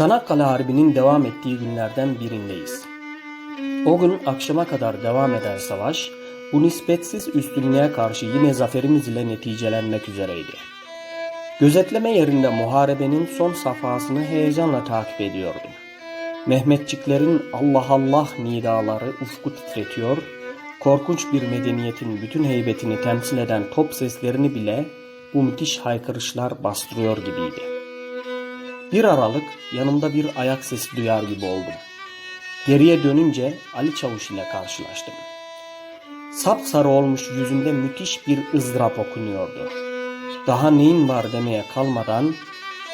Çanakkale Harbi'nin devam ettiği günlerden birindeyiz. O gün akşama kadar devam eden savaş, bu nispetsiz üstünlüğe karşı yine zaferimiz ile neticelenmek üzereydi. Gözetleme yerinde muharebenin son safhasını heyecanla takip ediyordum. Mehmetçiklerin Allah Allah nidaları ufku titretiyor, korkunç bir medeniyetin bütün heybetini temsil eden top seslerini bile bu müthiş haykırışlar bastırıyor gibiydi. Bir aralık yanımda bir ayak sesi duyar gibi oldum. Geriye dönünce Ali Çavuş ile karşılaştım. Sapsarı olmuş yüzünde müthiş bir ızdırap okunuyordu. Daha neyin var demeye kalmadan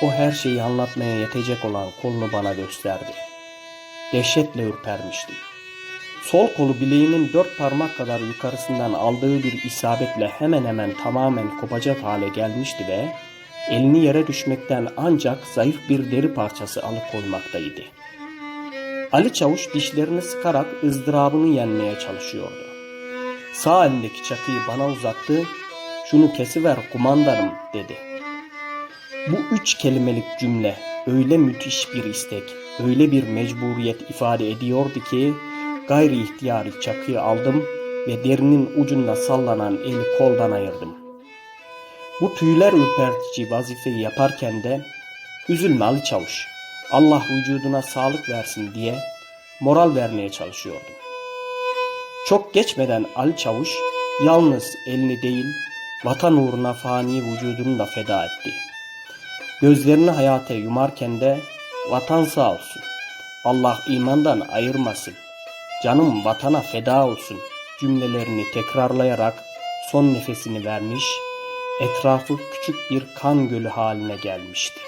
o her şeyi anlatmaya yetecek olan kolunu bana gösterdi. Dehşetle ürpermiştim. Sol kolu bileğinin dört parmak kadar yukarısından aldığı bir isabetle hemen hemen tamamen kopacak hale gelmişti ve elini yere düşmekten ancak zayıf bir deri parçası alıkoymaktaydı. Ali Çavuş dişlerini sıkarak ızdırabını yenmeye çalışıyordu. Sağ elindeki çakıyı bana uzattı, şunu kesiver kumandanım dedi. Bu üç kelimelik cümle öyle müthiş bir istek, öyle bir mecburiyet ifade ediyordu ki gayri ihtiyari çakıyı aldım ve derinin ucunda sallanan eli koldan ayırdım. Bu tüyler ürpertici vazifeyi yaparken de üzülme Ali Çavuş, Allah vücuduna sağlık versin diye moral vermeye çalışıyordum. Çok geçmeden Ali Çavuş yalnız elini değil vatan uğruna fani vücudunu da feda etti. Gözlerini hayata yumarken de vatan sağ olsun. Allah imandan ayırmasın. Canım vatana feda olsun cümlelerini tekrarlayarak son nefesini vermiş, etrafı küçük bir kan gölü haline gelmişti.